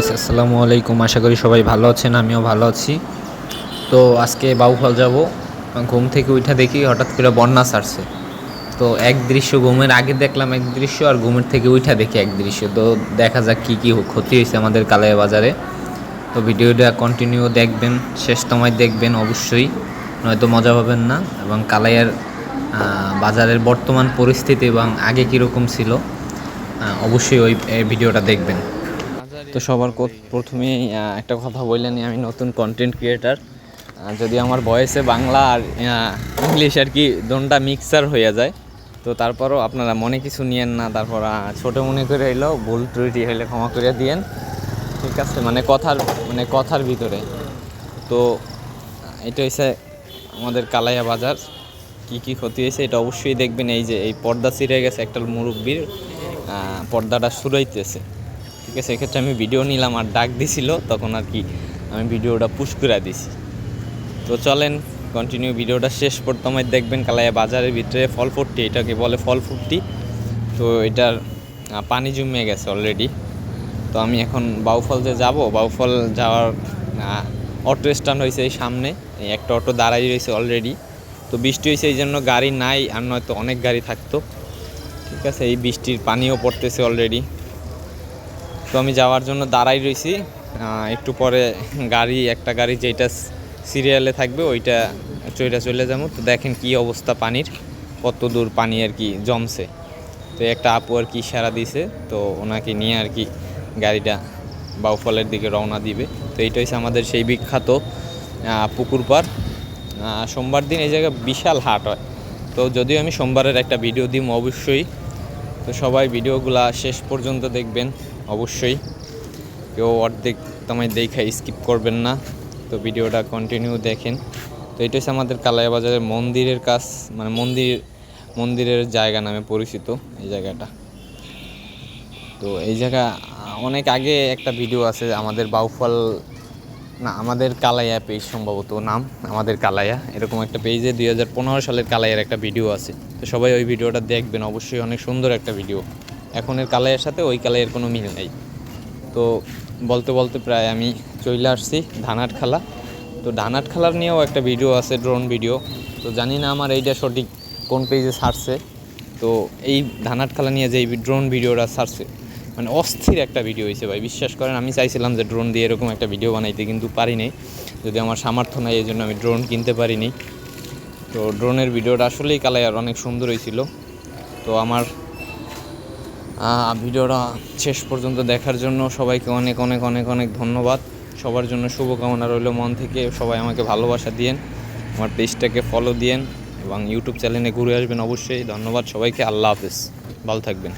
আসসালামু আলাইকুম, আশা করি সবাই ভালো আছেন, আমিও ভালো আছি। তো আজকে বাউফল যাব। ঘুম থেকে উঠা দেখি হঠাৎ করে বন্যা ছাড়ছে। তো এক দৃশ্য ঘুমের আগে দেখলাম এক দৃশ্য আর ঘুমের থেকে উঠা দেখি এক দৃশ্য। তো দেখা যাক কী কী ক্ষতি হয়েছে আমাদের কালাইয়া বাজারে। তো ভিডিওটা কন্টিনিউ দেখবেন, শেষ সময় দেখবেন অবশ্যই। নয়তো মজা পাবেন না। এবং কালাইয়ার বাজারের বর্তমান পরিস্থিতি এবং আগে কীরকম ছিল অবশ্যই ওই ভিডিওটা দেখবেন। তো সবার প্রথমেই একটা কথা বললেন আমি নতুন কন্টেন্ট ক্রিয়েটার যদি আমার বয়সে বাংলা আর ইংলিশ আর কি দোনটা মিক্সার হয়ে যায়, তো তারপরও আপনারা মনে কিছু নিয়েন না, তারপর ছোট মনে করে হইল ভুল ত্রুটি হইলে ক্ষমা করে দিয়েন। ঠিক আছে? মানে কথার মানে কথার ভিতরে। তো, এটা হচ্ছে আমাদের কালাইয়া বাজার। কি কি ক্ষতি হয়েছে এটা অবশ্যই দেখবেন, এই যে এই পর্দা ছিঁড়ে গেছে একটা মুরব্বীর পর্দাটা সুরাইতেছে। ঠিক আছে, এক্ষেত্রে আমি ভিডিও নিলাম আর ডাক দিছিল, তখন আর কি আমি ভিডিওটা পুশ করে দিছি। তো চলেন কন্টিনিউ ভিডিওটা শেষ পর্যন্ত দেখবেন কালাইয়া বাজারের ভিতরে ফল ফুটটি, এটাকে বলে ফল ফুটটি। তো এটার পানি জমিয়ে গেছে অলরেডি তো আমি এখন বাউফল যে যাব, বাউফল যাওয়ার অটো স্ট্যান্ড হয়েছে এই সামনে একটা অটো দাঁড়াই রয়েছে অলরেডি তো বৃষ্টি হয়েছে এই জন্য গাড়ি নাই, আর নয়তো অনেক গাড়ি থাকতো। ঠিক আছে, এই বৃষ্টির পানিও পড়তেছে অলরেডি তো আমি যাওয়ার জন্য দাঁড়াই রয়েছি একটু পরে গাড়ি একটা গাড়ি যেটা সিরিয়ালে থাকবে ওইটা চইটা চলে যাব। তো দেখেন কি অবস্থা পানির কত দূর পানি আর কি জমছে। তো একটা আপু আর কি ইশারা দিছে তো ওনাকে নিয়ে আর কি গাড়িটা বাউফলের দিকে রওনা দিবে। তো এইটা হচ্ছে আমাদের সেই বিখ্যাত পুকুর আহ, সোমবার দিন এই জায়গায় বিশাল হাট হয়। তো যদিও আমি সোমবারের একটা ভিডিও দিব অবশ্যই। তো সবাই ভিডিওগুলা শেষ পর্যন্ত দেখবেন। অবশ্যই। কেউ অর্ধেক তোমায় দেখে স্কিপ করবেন না। তো ভিডিওটা কন্টিনিউ দেখেন। তো এটা হচ্ছে আমাদের কালাইয়া বাজারের মন্দিরের কাছ মানে মন্দির, মন্দিরের জায়গা নামে পরিচিত এই জায়গাটা। তো এই জায়গা, অনেক আগে একটা ভিডিও আছে আমাদের বাউফল, না, আমাদের কালাইয়া পেজ সম্ভবত নাম, আমাদের কালাইয়া। এরকম একটা পেজে দুই হাজার পনেরো সালের কালাইয়ার একটা ভিডিও আছে। তো সবাই ওই ভিডিওটা দেখবেন, অবশ্যই অনেক সুন্দর একটা ভিডিও এখনের কালাইয়ের সাথে ওই কালাইয়ের কোনো মিল নেই। তো বলতে বলতে প্রায় আমি চলে আসছি ধানাট খালা। তো ধানাট খালার নিয়েও একটা ভিডিও আছে, ড্রোন ভিডিও। তো জানি না আমার এইটা সঠিক কোন পেজে ছাড়ছে তো এই ধানাট খালা নিয়ে যে এই ড্রোন ভিডিওটা ছাড়ছে মানে অস্থির একটা ভিডিও হয়েছে ভাই, বিশ্বাস করেন, আমি চাইছিলাম যে ড্রোন দিয়ে এরকম একটা ভিডিও বানাইতে, কিন্তু পারিনি যদি আমার সামর্থ্য নাই, এই জন্য আমি ড্রোন কিনতে পারিনি। তো ড্রোনের ভিডিওটা আসলেই কালার অনেক সুন্দর হয়েছিল তো আমার ভিডিওটা শেষ পর্যন্ত দেখার জন্য সবাইকে অনেক অনেক অনেক অনেক ধন্যবাদ। সবার জন্য শুভকামনা রইল মন থেকে। সবাই আমাকে ভালোবাসা দিয়েন, আমার পেজটাকে ফলো দিয়েন এবং ইউটিউব চ্যানেলে ঘুরে আসবেন অবশ্যই। ধন্যবাদ সবাইকে। আল্লাহ হাফেজ। ভালো থাকবেন।